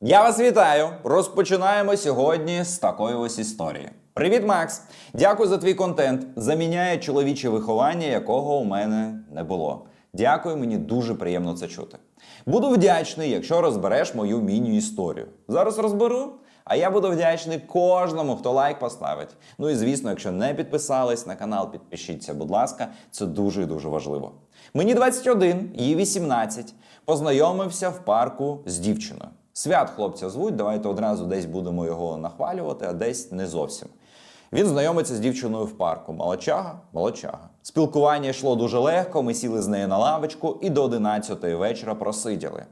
Я вас вітаю! Розпочинаємо сьогодні з такої ось історії. Привіт, Макс! Дякую за твій контент. Заміняє чоловіче виховання, якого у мене не було. Дякую, мені дуже приємно це чути. Буду вдячний, якщо розбереш мою міні-історію. Зараз розберу. А я буду вдячний кожному, хто лайк поставить. Ну і звісно, якщо не підписались на канал, підпишіться, будь ласка, це дуже і дуже важливо. Мені 21, їй 18. Познайомився в парку з дівчиною. Свят хлопця звуть, давайте одразу десь будемо його нахвалювати, а десь не зовсім. Він знайомиться з дівчиною в парку. Молодчага, молодчага. Спілкування йшло дуже легко. Ми сіли з нею на лавочку і до 11 вечора просиділи.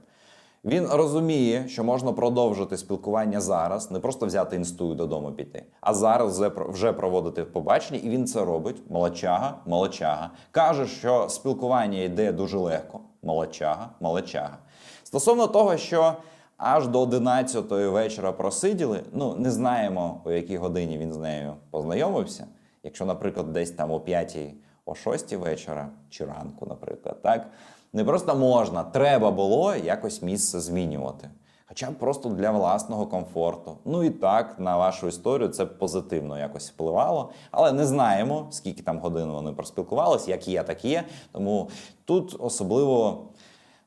Він розуміє, що можна продовжити спілкування зараз, не просто взяти інсту і додому піти, а зараз вже про- вже проводити побачення, і він це робить. Молодчага, молодчага. Каже, що спілкування йде дуже легко. Молодчага, молодчага. Стосовно того, що аж до 11 вечора просиділи, ну не знаємо, о якій годині він з нею познайомився. Якщо, наприклад, десь там о 5 о 6 вечора чи ранку, наприклад, так не просто можна, треба було якось місце змінювати. Хоча б просто для власного комфорту. Ну і так, на вашу історію це позитивно якось впливало, але не знаємо, скільки там годин вони проспілкувалися, як є, так є. Тому тут особливо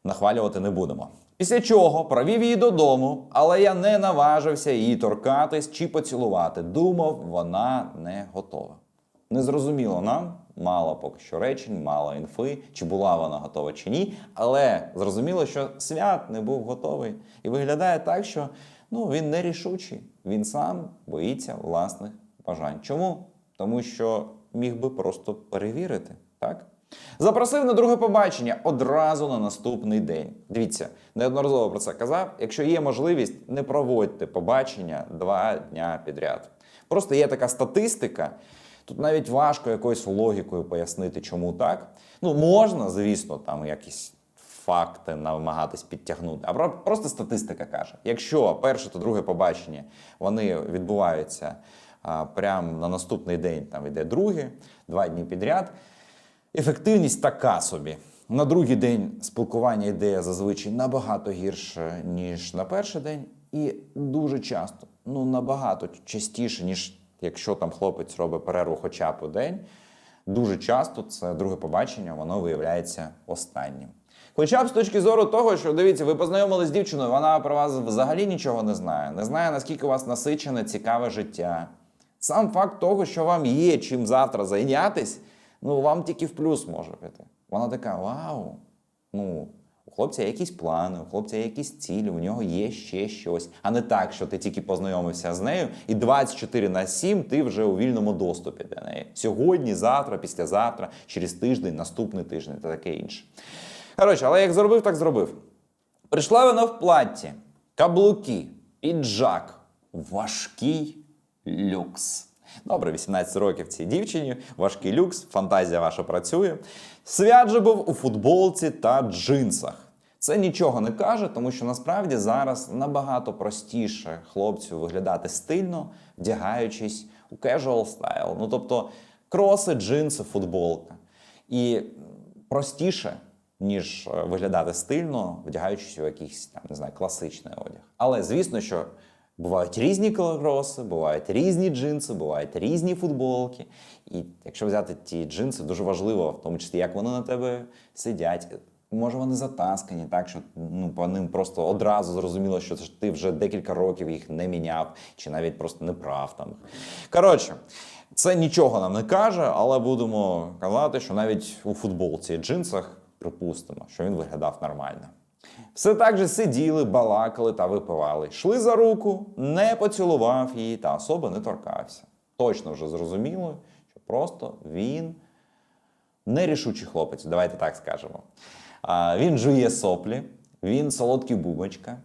нахвалювати не будемо. Після чого провів її додому, але я не наважився її торкатись чи поцілувати. Думав, вона не готова. Незрозуміло нам, мало поки що речень, мало інфи, чи була вона готова чи ні. Але зрозуміло, що свят не був готовий. І виглядає так, що ну, він нерішучий. Він сам боїться власних бажань. Чому? Тому що міг би просто перевірити, так? Запросив на друге побачення одразу на наступний день. Дивіться, неодноразово про це казав. Якщо є можливість, не проводьте побачення два дня підряд. Просто є така статистика. Тут навіть важко якоюсь логікою пояснити, чому так. Ну, можна, звісно, там якісь факти намагатись підтягнути. А просто статистика каже: якщо перше та друге побачення вони відбуваються а, прямо на наступний день, там йде друге, два дні підряд. Ефективність така собі. На другий день спілкування йде зазвичай набагато гірше, ніж на перший день, і дуже часто, ну набагато частіше, ніж якщо там хлопець робить перерву хоча б у день. Дуже часто це друге побачення, воно виявляється останнім. Хоча б з точки зору того, що дивіться, ви познайомились з дівчиною, вона про вас взагалі нічого не знає, не знає, наскільки у вас насичене, цікаве життя. Сам факт того, що вам є чим завтра зайнятись, ну вам тільки в плюс може піти. Вона така: вау! Ну, у хлопця є якісь плани, у хлопця є якісь цілі, у нього є ще щось. А не так, що ти тільки познайомився з нею, і 24 на 7 ти вже у вільному доступі до неї. Сьогодні, завтра, післязавтра, через тиждень, наступний тиждень та таке інше. Коротше, але як зробив, так зробив. Прийшла вона в платті, каблуки, піджак, важкий люкс. Добре, 18 років цій дівчині, важкий люкс, фантазія ваша працює. Свят же був у футболці та джинсах. Це нічого не каже, тому що насправді зараз набагато простіше хлопцю виглядати стильно, вдягаючись у casual style. Ну тобто кроси, джинси, футболка. І простіше, ніж е, виглядати стильно, вдягаючись у якийсь там не знаю, класичний одяг. Але звісно, що бувають різні кроси, бувають різні джинси, бувають різні футболки. І якщо взяти ті джинси, дуже важливо, в тому числі, як вони на тебе сидять. Може, вони затаскані, так що ну по ним просто одразу зрозуміло, що ти вже декілька років їх не міняв, чи навіть просто не прав там. Коротше, це нічого нам не каже, але будемо казати, що навіть у футболці і джинсах припустимо, що він виглядав нормально. Все так же сиділи, балакали та випивали. Йшли за руку, не поцілував її та особи не торкався. Точно вже зрозуміло, що просто він нерішучий хлопець, давайте так скажемо. А, він жує соплі, він солодкий бубочка.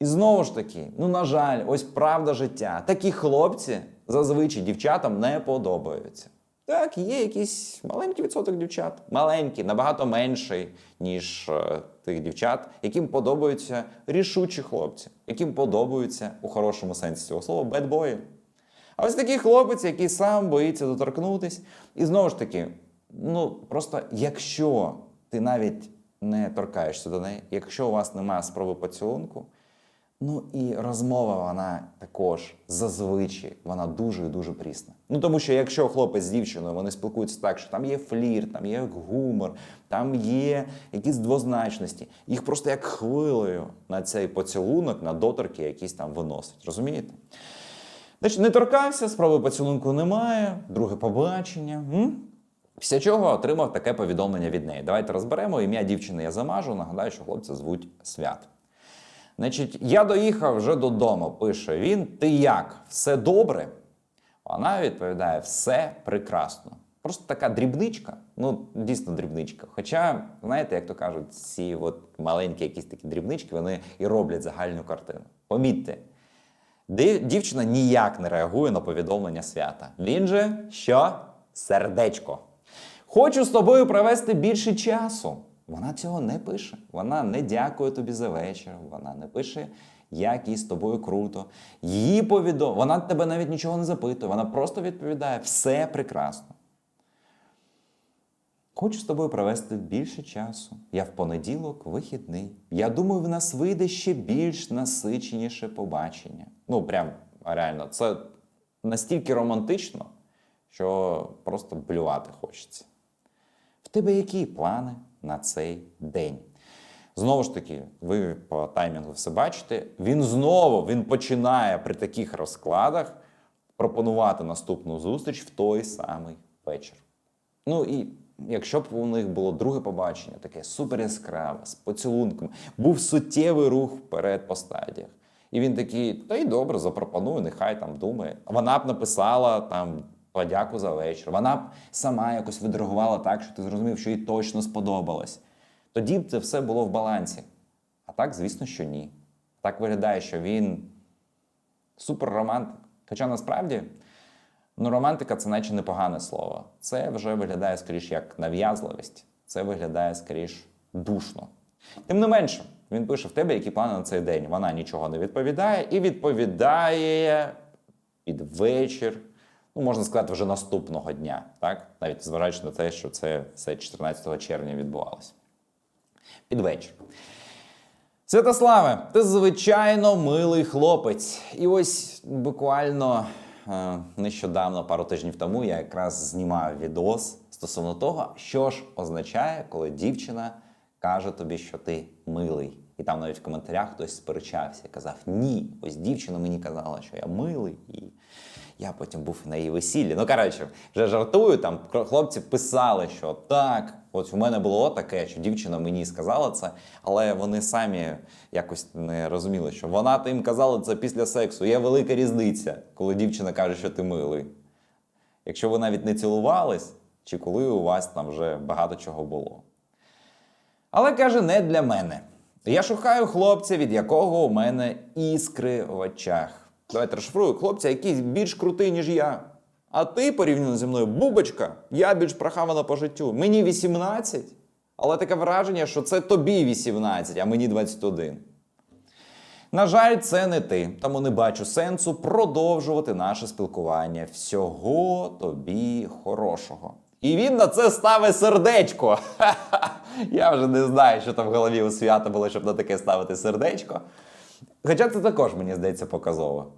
І знову ж таки, ну на жаль, ось правда життя. Такі хлопці зазвичай дівчатам не подобаються. Так, є якийсь маленький відсоток дівчат, маленький, набагато менший, ніж е, тих дівчат, яким подобаються рішучі хлопці, яким подобаються у хорошому сенсі цього слова бедбої. А ось такий хлопець, який сам боїться доторкнутись. І знову ж таки, ну просто якщо ти навіть не торкаєшся до неї, якщо у вас немає спроби поцілунку, Ну і розмова вона також зазвичай вона дуже і дуже прісна. Ну тому що якщо хлопець з дівчиною вони спілкуються так, що там є флір, там є гумор, там є якісь двозначності, їх просто як хвилею на цей поцілунок, на доторки якісь там виносить. Розумієте? Значить, не торкався, справи поцілунку немає, друге побачення. М? Після чого отримав таке повідомлення від неї. Давайте розберемо ім'я дівчини я замажу. Нагадаю, що хлопця звуть Свят. Значить, я доїхав вже додому, пише він. Ти як? Все добре? Вона відповідає: все прекрасно. Просто така дрібничка, ну дійсно дрібничка. Хоча, знаєте, як то кажуть, ці от маленькі якісь такі дрібнички, вони і роблять загальну картину. Помітьте, Дівчина ніяк не реагує на повідомлення свята. Він же що? Сердечко. Хочу з тобою провести більше часу. Вона цього не пише. Вона не дякує тобі за вечір. Вона не пише, як їй з тобою круто. Її повідом... Вона тебе навіть нічого не запитує. Вона просто відповідає: все прекрасно. Хочу з тобою провести більше часу. Я в понеділок вихідний. Я думаю, в нас вийде ще більш насиченіше побачення. Ну, прям реально, це настільки романтично, що просто блювати хочеться. В тебе які плани на цей день? Знову ж таки, ви по таймінгу все бачите. Він знову він починає при таких розкладах пропонувати наступну зустріч в той самий вечір. Ну і якщо б у них було друге побачення, таке супер яскраве, з поцілунком, був суттєвий рух вперед по стадіях. І він такий, та й добре, запропоную, нехай там думає. Вона б написала там подяку за вечір. Вона сама якось відреагувала так, що ти зрозумів, що їй точно сподобалось. Тоді б це все було в балансі. А так, звісно, що ні. Так виглядає, що він суперромантик. Хоча насправді ну, романтика це наче непогане слово. Це вже виглядає скоріш як нав'язливість, це виглядає скоріш душно. Тим не менше, він пише в тебе, які плани на цей день. Вона нічого не відповідає і відповідає під вечір. Ну, можна сказати, вже наступного дня, так? Навіть зважаючи на те, що це все 14 червня відбувалося. Під вечір. Святославе, ти звичайно милий хлопець. І ось буквально е, нещодавно, пару тижнів тому, я якраз знімав відос стосовно того, що ж означає, коли дівчина каже тобі, що ти милий. І там навіть в коментарях хтось сперечався і казав: Ні, ось дівчина мені казала, що я милий, і я потім був на її весіллі. Ну, коротше, вже жартую, там хлопці писали, що так, от у мене було таке, що дівчина мені сказала це, але вони самі якось не розуміли, що вона то їм казала це після сексу. Є велика різниця, коли дівчина каже, що ти милий. Якщо ви навіть не цілувались, чи коли у вас там вже багато чого було. Але каже, не для мене. Я шукаю хлопця, від якого у мене іскри в очах. Давайте розшифрую хлопця, який більш крутий, ніж я. А ти порівняно зі мною бубочка, я більш прохавана по життю. Мені 18, але таке враження, що це тобі 18, а мені 21. На жаль, це не ти, тому не бачу сенсу продовжувати наше спілкування. Всього тобі хорошого. І він на це ставить сердечко. Я вже не знаю, що там в голові у свята було, щоб на таке ставити сердечко. Хоча це також, мені здається, показово.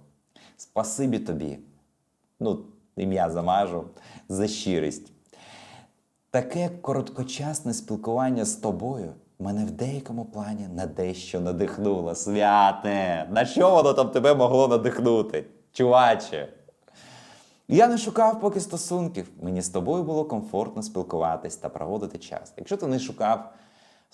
Спасибі тобі. Ну, ім'я замажу за щирість. Таке короткочасне спілкування з тобою мене в деякому плані на дещо надихнуло. Святе! На що воно там тебе могло надихнути? Чуваче? Я не шукав поки стосунків. Мені з тобою було комфортно спілкуватись та проводити час. Якщо ти не шукав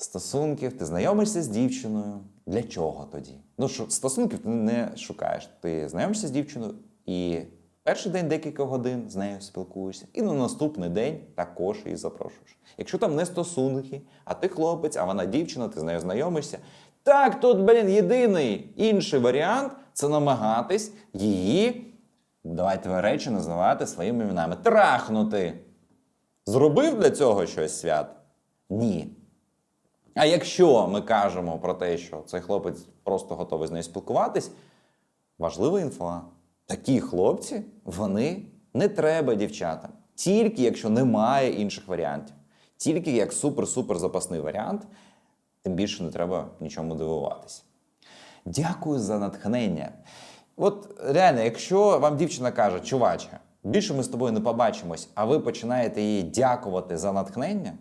стосунків, ти знайомишся з дівчиною. Для чого тоді? Ну, що стосунків ти не шукаєш. Ти знайомишся з дівчиною і перший день декілька годин з нею спілкуєшся, і на наступний день також її запрошуєш. Якщо там не стосунки, а ти хлопець, а вона дівчина, ти з нею знайомишся. Так, тут, блін, єдиний інший варіант це намагатись її. Давайте речі називати своїми іменами. Трахнути. Зробив для цього щось свят? Ні. А якщо ми кажемо про те, що цей хлопець просто готовий з нею спілкуватись, важлива інфа. Такі хлопці, вони не треба дівчатам. Тільки якщо немає інших варіантів. Тільки як супер-супер запасний варіант, тим більше не треба нічому дивуватись. Дякую за натхнення. От реально, якщо вам дівчина каже, чуваче, більше ми з тобою не побачимось, а ви починаєте їй дякувати за натхнення.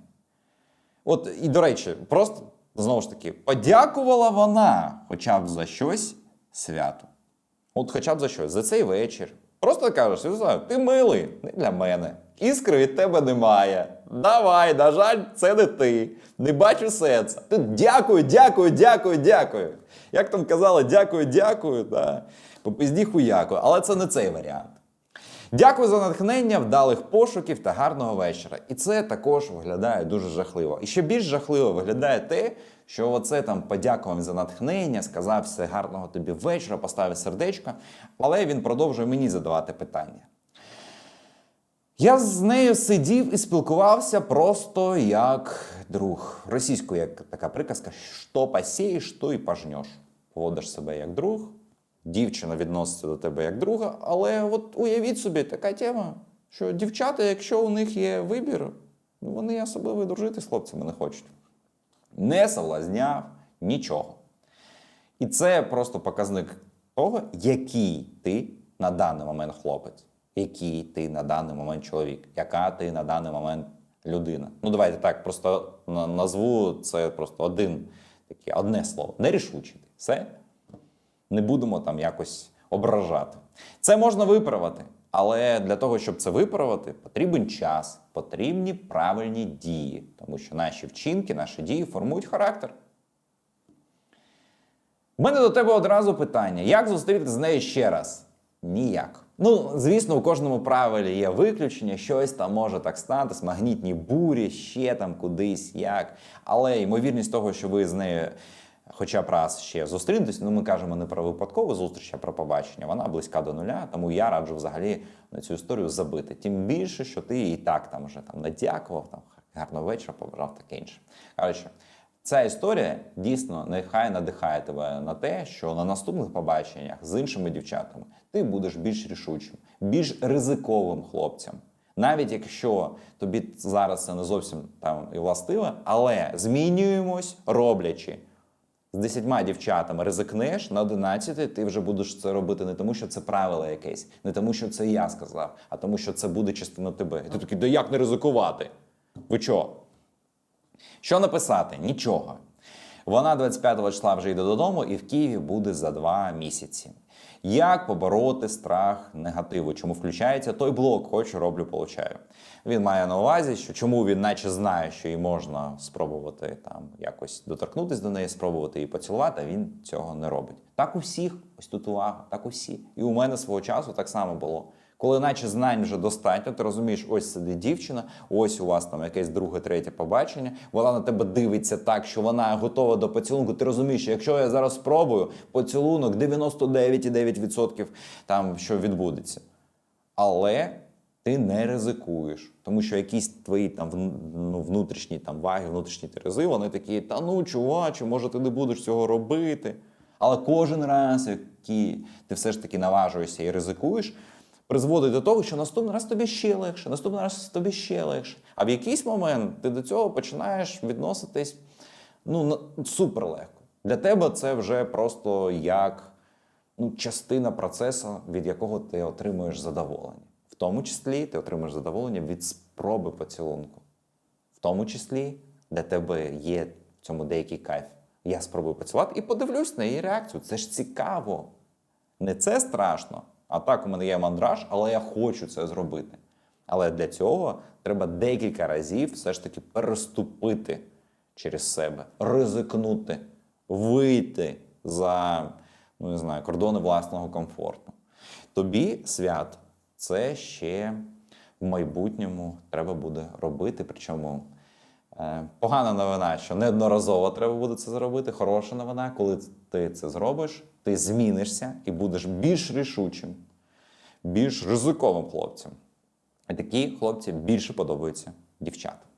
От і до речі, просто знову ж таки, подякувала вона хоча б за щось свято. От хоча б за щось, за цей вечір. Просто кажеш, Святослав, ти милий, не для мене. Іскри від тебе немає. Давай, на жаль, це не ти. Не бачу серця. Ти дякую, дякую, дякую, дякую. Як там казали, дякую, дякую, да. по пизді хуяку. Але це не цей варіант. Дякую за натхнення, вдалих пошуків та гарного вечора. І це також виглядає дуже жахливо. І ще більш жахливо виглядає те, що оце там подякував за натхнення, сказав все гарного тобі вечора, поставив сердечко, але він продовжує мені задавати питання. Я з нею сидів і спілкувався просто як друг. Російською як така приказка: що посієш, то і пожнеш. Поводиш себе як друг, дівчина відноситься до тебе як друга, але от уявіть собі, така тема, що дівчата, якщо у них є вибір, вони особливо дружити з хлопцями не хочуть. Не соблазняв нічого. І це просто показник того, який ти на даний момент хлопець, який ти на даний момент чоловік, яка ти на даний момент людина. Ну, давайте так, просто назву це просто один таке, одне слово. Нерішучий. Все. Не будемо там якось ображати. Це можна виправити, але для того, щоб це виправити, потрібен час, потрібні правильні дії, тому що наші вчинки, наші дії формують характер. У мене до тебе одразу питання: як зустріти з нею ще раз? Ніяк. Ну, звісно, у кожному правилі є виключення, щось там може так статись, магнітні бурі, ще там кудись, як. Але ймовірність того, що ви з нею хоча б раз ще зустрінетесь, ну ми кажемо не про випадкову зустріч, а про побачення, вона близька до нуля, тому я раджу взагалі на цю історію забити. Тим більше, що ти і так там вже там надякував, там гарного вечора, побажав таке інше. Коротше, Ця історія дійсно нехай надихає тебе на те, що на наступних побаченнях з іншими дівчатами ти будеш більш рішучим, більш ризиковим хлопцем. Навіть якщо тобі зараз це не зовсім там і властиве, але змінюємось, роблячи. З десятьма дівчатами ризикнеш на 11 ти вже будеш це робити не тому, що це правило якесь, не тому, що це я сказав, а тому, що це буде частина тебе. І ти такий, да як не ризикувати? Ви чого? Що написати? Нічого. Вона 25 числа вже йде додому і в Києві буде за два місяці. Як побороти страх негативу? Чому включається той блок, хочу, роблю, получаю. Він має на увазі, що чому він наче знає, що і можна спробувати там якось доторкнутися до неї, спробувати її поцілувати, а він цього не робить. Так у всіх, ось тут увага, так усі. І у мене свого часу так само було. Коли наче знань вже достатньо, ти розумієш, ось сидить дівчина, ось у вас там якесь друге, третє побачення, вона на тебе дивиться так, що вона готова до поцілунку. Ти розумієш, що якщо я зараз спробую, поцілунок 99,9% там що відбудеться. Але ти не ризикуєш, тому що якісь твої там ну, внутрішні там ваги, внутрішні терези, вони такі, та ну чуваче, може ти не будеш цього робити. Але кожен раз, який ти все ж таки наважуєшся і ризикуєш, призводить до того, що наступний раз тобі ще легше, наступний раз тобі ще легше. А в якийсь момент ти до цього починаєш відноситись ну, супер легко. Для тебе це вже просто як ну, частина процесу, від якого ти отримуєш задоволення. В тому числі ти отримуєш задоволення від спроби поцілунку. В тому числі для тебе є в цьому деякий кайф. Я спробую поцілувати і подивлюсь на її реакцію. Це ж цікаво. Не це страшно, а так у мене є мандраж, але я хочу це зробити. Але для цього треба декілька разів все ж таки переступити через себе, ризикнути, вийти за ну, не знаю, кордони власного комфорту. Тобі свят це ще в майбутньому треба буде робити. Причому е, погана новина, що неодноразово треба буде це зробити. Хороша новина, коли ти це зробиш, ти змінишся і будеш більш рішучим, більш ризиковим хлопцем. І такі хлопці більше подобаються дівчатам.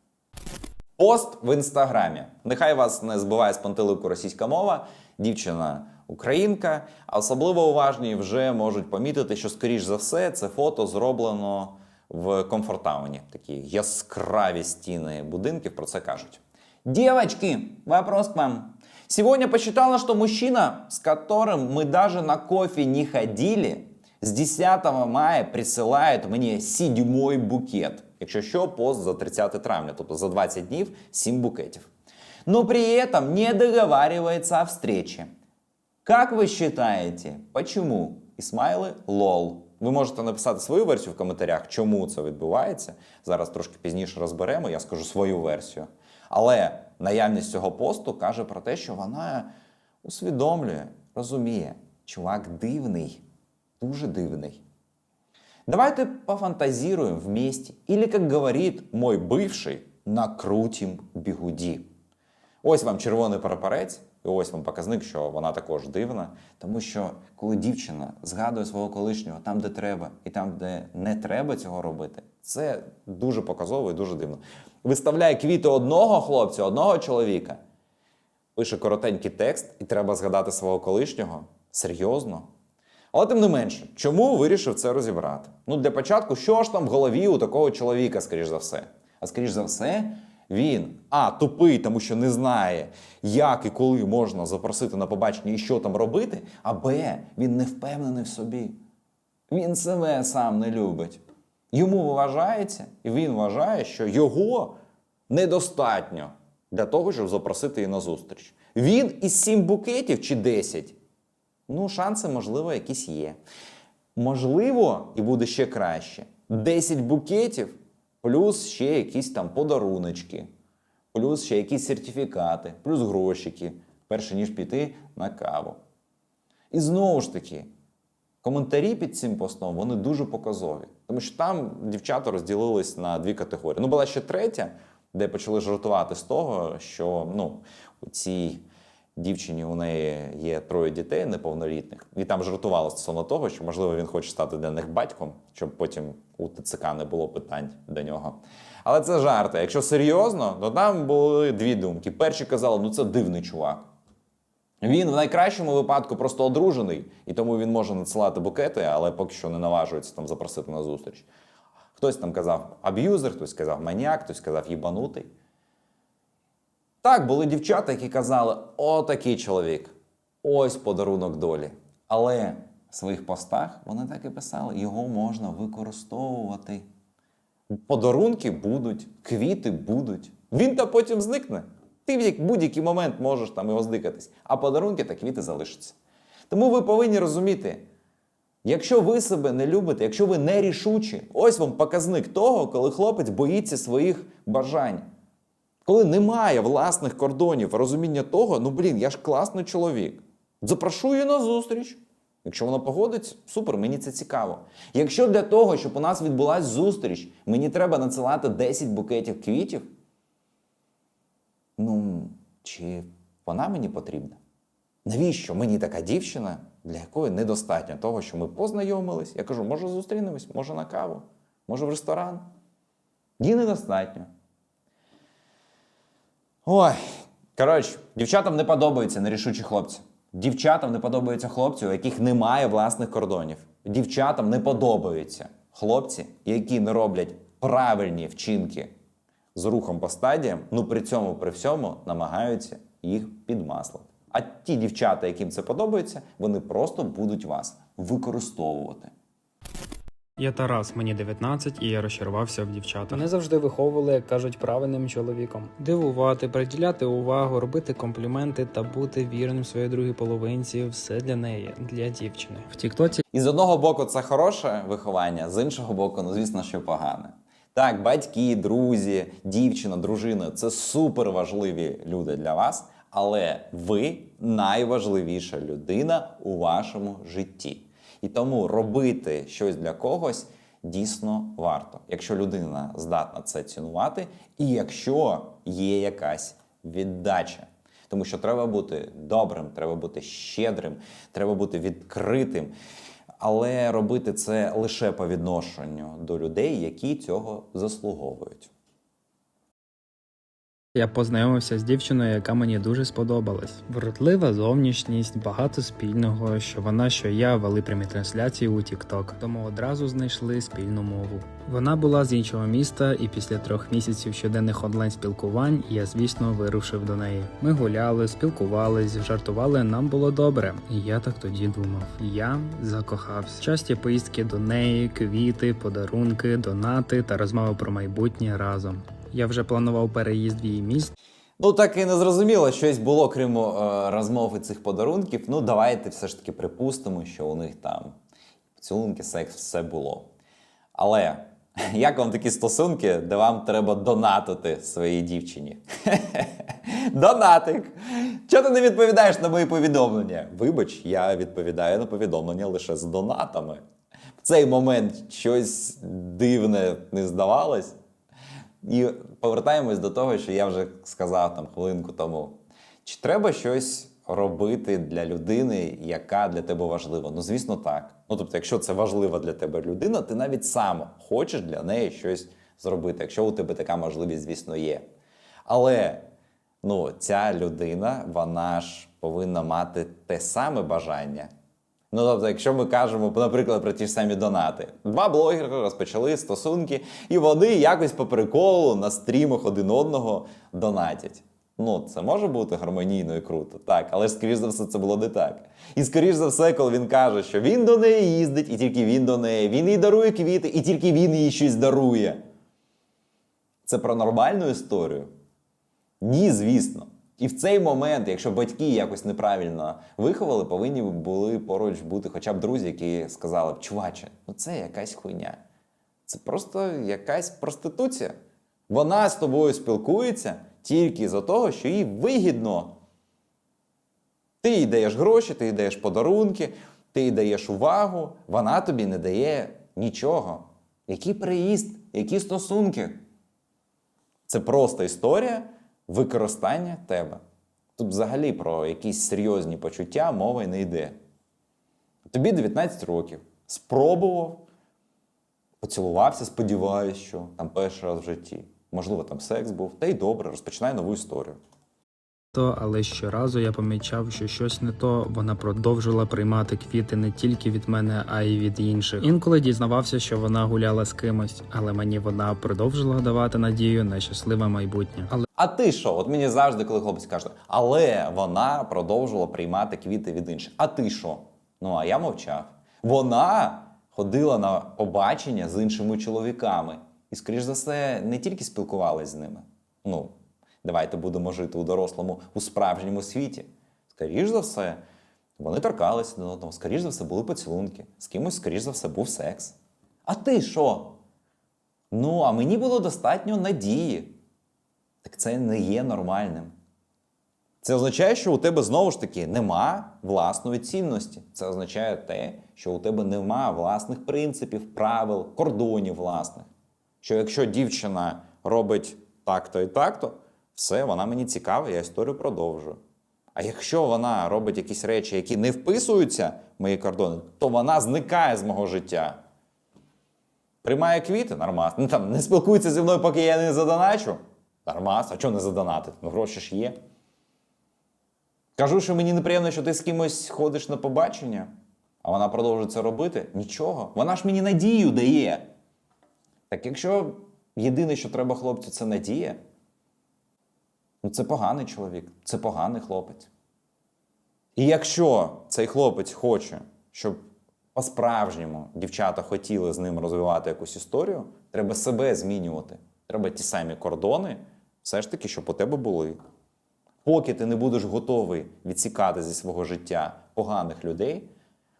Пост в інстаграмі. Нехай вас не збиває з пантелику російська мова, дівчина українка. А особливо уважні вже можуть помітити, що, скоріш за все, це фото зроблено в комфортауні. Такі яскраві стіни будинків про це кажуть. Девочки, вопрос к вам. Сегодня почитала, что мужчина, с которым мы даже на кофе не ходили, с 10 мая присылает мені седьмой букет. Якщо що, пост за 30 травня, тобто за 20 днів 7 букетів. Но при этом не договаривается о встрече. Как ви считаете, почему? І смайли лол. Ви можете написати свою версію в коментарях, чому це відбувається. Зараз трошки пізніше розберемо, я скажу свою версію. Але наявність цього посту каже про те, що вона усвідомлює, розуміє, чувак дивний, дуже дивний. Давайте пофантазируем вместе. Или, как говорит мой бывший, накрутим бігуді. Ось вам червоний прапорець, і ось вам показник, що вона також дивна. Тому що коли дівчина згадує свого колишнього там, де треба, і там, де не треба цього робити, це дуже показово і дуже дивно. Виставляє квіти одного хлопця, одного чоловіка, пише коротенький текст, і треба згадати свого колишнього. Серйозно? Але тим не менше, чому вирішив це розібрати? Ну, для початку, що ж там в голові у такого чоловіка, скоріш за все? А скоріш за все, він а тупий, тому що не знає, як і коли можна запросити на побачення і що там робити, а Б, він не впевнений в собі. Він себе сам не любить. Йому вважається, і він вважає, що його недостатньо для того, щоб запросити її на зустріч. Він із сім букетів чи 10 Ну, шанси, можливо, якісь є. Можливо, і буде ще краще. 10 букетів, плюс ще якісь там подаруночки, плюс ще якісь сертифікати, плюс грошики, перше ніж піти на каву. І знову ж таки, коментарі під цим постом вони дуже показові. Тому що там дівчата розділились на дві категорії. Ну, була ще третя, де почали жартувати з того, що ну, у цій дівчині у неї є троє дітей неповнолітних, і там жартували стосовно того, що можливо він хоче стати для них батьком, щоб потім у ТЦК не було питань до нього. Але це жарти. Якщо серйозно, то там були дві думки. Перші казали, ну це дивний чувак. Він в найкращому випадку просто одружений, і тому він може надсилати букети, але поки що не наважується там запросити на зустріч. Хтось там казав аб'юзер, хтось казав маніак, хтось казав їбанутий. Так, були дівчата, які казали: о, такий чоловік, ось подарунок долі. Але в своїх постах вони так і писали: його можна використовувати. Подарунки будуть, квіти будуть. Він та потім зникне. Ти в будь-який момент можеш там його здикатись, а подарунки та квіти залишаться. Тому ви повинні розуміти, якщо ви себе не любите, якщо ви не рішучі, ось вам показник того, коли хлопець боїться своїх бажань. Коли немає власних кордонів, розуміння того, ну блін, я ж класний чоловік. Запрошу її на зустріч. Якщо вона погодиться, супер, мені це цікаво. Якщо для того, щоб у нас відбулася зустріч, мені треба надсилати 10 букетів квітів, ну, чи вона мені потрібна? Навіщо мені така дівчина, для якої недостатньо того, що ми познайомились? Я кажу, може зустрінемось, може на каву, може в ресторан. Їй недостатньо. Ой, коротше, дівчатам не подобаються нерішучі хлопці. Дівчатам не подобаються хлопці, у яких немає власних кордонів. Дівчатам не подобаються хлопці, які не роблять правильні вчинки з рухом по стадіям, ну при цьому при всьому намагаються їх підмаслити. А ті дівчата, яким це подобається, вони просто будуть вас використовувати. Я Тарас, мені 19, і я розчарувався в дівчатах. Мене завжди виховували, як кажуть, правильним чоловіком. Дивувати, приділяти увагу, робити компліменти та бути вірним своїй другій половинці все для неї, для дівчини. В Тіктоці І з одного боку, це хороше виховання, з іншого боку, ну звісно, що погане. Так, батьки, друзі, дівчина, дружина це супер важливі люди для вас, але ви найважливіша людина у вашому житті. І тому робити щось для когось дійсно варто, якщо людина здатна це цінувати, і якщо є якась віддача. Тому що треба бути добрим, треба бути щедрим, треба бути відкритим. Але робити це лише по відношенню до людей, які цього заслуговують. Я познайомився з дівчиною, яка мені дуже сподобалась. Вродлива зовнішність, багато спільного, що вона, що я вели прямі трансляції у TikTok, тому одразу знайшли спільну мову. Вона була з іншого міста, і після трьох місяців щоденних онлайн спілкувань я, звісно, вирушив до неї. Ми гуляли, спілкувались, жартували. Нам було добре. І я так тоді думав. Я закохався. Часті поїздки до неї, квіти, подарунки, донати та розмови про майбутнє разом. Я вже планував переїзд в її місто. Ну так і не зрозуміло, щось було, крім е, розмов і цих подарунків. Ну, давайте все ж таки припустимо, що у них там поцілунки, секс, все було. Але як вам такі стосунки, де вам треба донатити своїй дівчині? Донатик! Чого ти не відповідаєш на мої повідомлення? Вибач, я відповідаю на повідомлення лише з донатами. В цей момент щось дивне не здавалось. І повертаємось до того, що я вже сказав там хвилинку тому. Чи треба щось робити для людини, яка для тебе важлива? Ну, звісно, так. Ну, тобто, якщо це важлива для тебе людина, ти навіть сам хочеш для неї щось зробити, якщо у тебе така можливість, звісно, є. Але ну, ця людина, вона ж повинна мати те саме бажання. Ну, тобто, якщо ми кажемо, наприклад, про ті ж самі донати, два блогери розпочали стосунки, і вони якось по приколу на стрімах один одного донатять. Ну, це може бути гармонійно і круто, так, але ж, скоріш за все, це було не так. І скоріш за все, коли він каже, що він до неї їздить, і тільки він до неї, він їй дарує квіти, і тільки він їй щось дарує. Це про нормальну історію? Ні, звісно. І в цей момент, якщо батьки якось неправильно виховали, повинні були поруч бути хоча б друзі, які сказали б, чуваче, ну це якась хуйня. Це просто якась проституція. Вона з тобою спілкується тільки за того, що їй вигідно. Ти їй даєш гроші, ти їй даєш подарунки, ти їй даєш увагу, вона тобі не дає нічого. Який приїзд, які стосунки? Це просто історія використання тебе. Тут взагалі про якісь серйозні почуття мови не йде. Тобі 19 років. Спробував, поцілувався, сподіваюся, що там перший раз в житті. Можливо, там секс був, та й добре, розпочинай нову історію. То, але щоразу я помічав, що щось не то. Вона продовжила приймати квіти не тільки від мене, а й від інших. Інколи дізнавався, що вона гуляла з кимось, але мені вона продовжила давати надію на щасливе майбутнє. Але А ти що? От мені завжди, коли хлопець каже, але вона продовжувала приймати квіти від інших. А ти що? Ну а я мовчав. Вона ходила на побачення з іншими чоловіками. І, скоріш за все, не тільки спілкувалась з ними. Ну, давайте будемо жити у дорослому, у справжньому світі. Скоріш за все, вони торкалися один одного, скоріш за все, були поцілунки, з кимось, скоріш за все, був секс. А ти що? Ну, а мені було достатньо надії. Так це не є нормальним. Це означає, що у тебе знову ж таки нема власної цінності. Це означає те, що у тебе нема власних принципів, правил, кордонів власних. Що якщо дівчина робить так-то і так-то, все, вона мені цікава, я історію продовжую. А якщо вона робить якісь речі, які не вписуються в мої кордони, то вона зникає з мого життя. Приймає квіти, нормас. Ну там не спілкується зі мною, поки я не задоначу. Нормас, а чого не задонатити? Ну гроші ж є. Кажу, що мені неприємно, що ти з кимось ходиш на побачення, а вона продовжує це робити. Нічого. Вона ж мені надію дає. Так якщо єдине, що треба хлопцю, це надія, ну це поганий чоловік, це поганий хлопець. І якщо цей хлопець хоче, щоб по-справжньому дівчата хотіли з ним розвивати якусь історію, треба себе змінювати. Треба ті самі кордони, все ж таки, щоб у тебе були. Поки ти не будеш готовий відсікати зі свого життя поганих людей,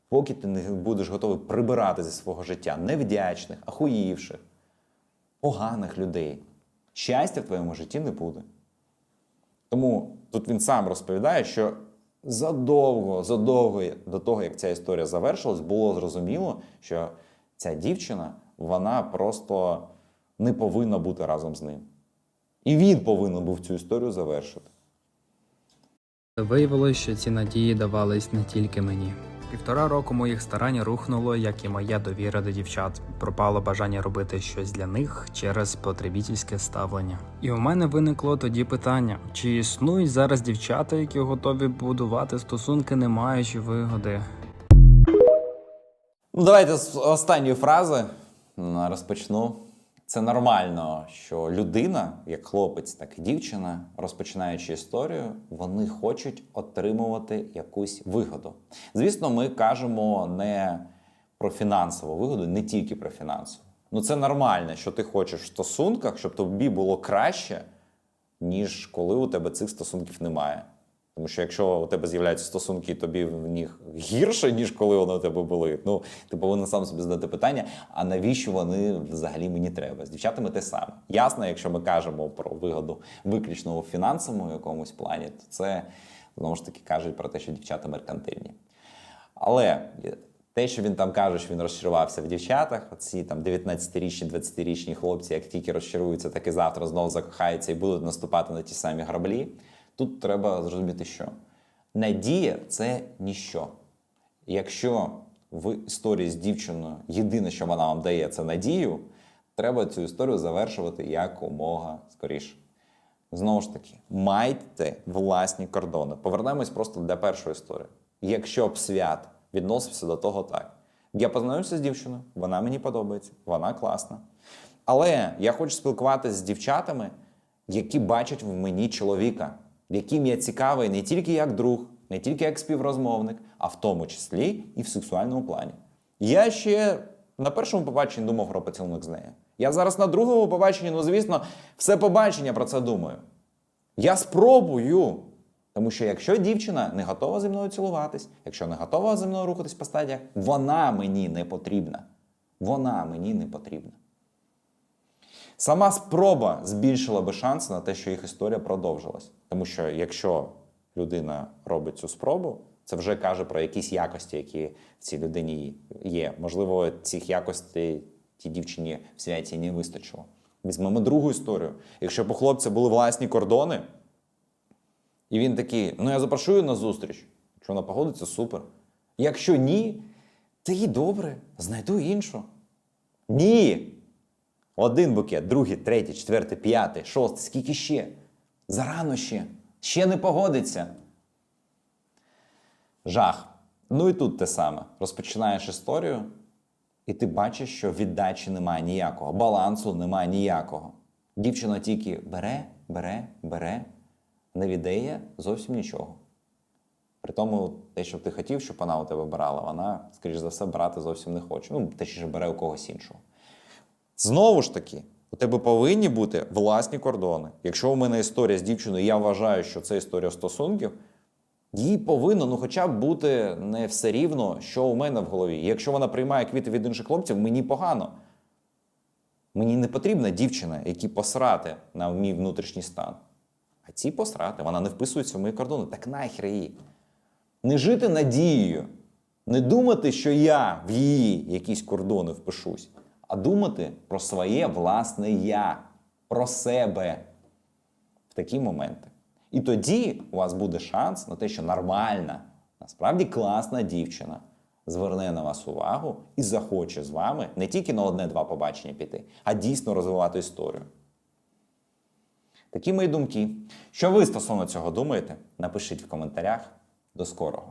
поки ти не будеш готовий прибирати зі свого життя невдячних, ахуївших, поганих людей, щастя в твоєму житті не буде. Тому тут він сам розповідає, що задовго, задовго до того, як ця історія завершилась, було зрозуміло, що ця дівчина вона просто не повинна бути разом з ним. І він повинен був цю історію завершити. Виявилося, що ці надії давались не тільки мені. Півтора року моїх старань рухнуло, як і моя довіра до дівчат. Пропало бажання робити щось для них через потребітельське ставлення. І у мене виникло тоді питання: чи існують зараз дівчата, які готові будувати стосунки, не маючи вигоди? Ну, давайте з останньої фрази розпочну. Це нормально, що людина, як хлопець, так і дівчина, розпочинаючи історію, вони хочуть отримувати якусь вигоду. Звісно, ми кажемо не про фінансову вигоду, не тільки про фінансову. Ну це нормально, що ти хочеш в стосунках, щоб тобі було краще, ніж коли у тебе цих стосунків немає. Тому що якщо у тебе з'являються стосунки, і тобі в них гірше, ніж коли вони у тебе були, ну ти повинен сам собі задати питання: а навіщо вони взагалі мені треба? З дівчатами те саме. Ясно, якщо ми кажемо про вигоду виключно у фінансовому якомусь плані, то це знову ж таки кажуть про те, що дівчата меркантильні. Але те, що він там каже, що він розчарувався в дівчатах, оці там 19-річні, 20-річні хлопці, як тільки розчаруються, так і завтра знову закохаються і будуть наступати на ті самі граблі. Тут треба зрозуміти, що надія це ніщо. Якщо в історії з дівчиною єдине, що вона вам дає, це надію, треба цю історію завершувати якомога скоріше. Знову ж таки, майте власні кордони. Повернемось просто для першої історії. Якщо б свят відносився до того так. Я познайомився з дівчиною, вона мені подобається, вона класна. Але я хочу спілкуватися з дівчатами, які бачать в мені чоловіка, яким я цікавий не тільки як друг, не тільки як співрозмовник, а в тому числі і в сексуальному плані. Я ще на першому побаченні думав про поцілунок з нею. Я зараз на другому побаченні, ну звісно, все побачення про це думаю. Я спробую. Тому що якщо дівчина не готова зі мною цілуватись, якщо не готова зі мною рухатись по стадіях, вона мені не потрібна. Вона мені не потрібна. Сама спроба збільшила би шанс на те, що їх історія продовжилась. Тому що якщо людина робить цю спробу, це вже каже про якісь якості, які в цій людині є. Можливо, цих якостей тій дівчині в святі не вистачило. Візьмемо другу історію. Якщо у хлопця були власні кордони, і він такий: ну я запрошую на зустріч. Якщо вона погодиться, супер. Якщо ні, то і добре, знайду іншу. Ні. Один букет, другий, третій, четвертий, п'ятий, шостий, скільки ще? Зарано ще. Ще не погодиться. Жах. Ну і тут те саме. Розпочинаєш історію, і ти бачиш, що віддачі немає ніякого, балансу немає ніякого. Дівчина тільки бере, бере, бере, не віддає зовсім нічого. При тому, те, що ти хотів, щоб вона у тебе брала, вона, скоріш за все, брати зовсім не хоче. Ну, те, що бере у когось іншого. Знову ж таки, у тебе повинні бути власні кордони. Якщо у мене історія з дівчиною, я вважаю, що це історія стосунків, їй повинно ну, хоча б бути не все рівно, що у мене в голові. Якщо вона приймає квіти від інших хлопців, мені погано. Мені не потрібна дівчина, які посрати на мій внутрішній стан. А ці посрати, вона не вписується в мої кордони. Так нахер її. Не жити надією, не думати, що я в її якісь кордони впишусь, а думати про своє власне я, про себе в такі моменти. І тоді у вас буде шанс на те, що нормальна, насправді класна дівчина зверне на вас увагу і захоче з вами не тільки на одне-два побачення піти, а дійсно розвивати історію. Такі мої думки. Що ви стосовно цього думаєте? Напишіть в коментарях. До скорого!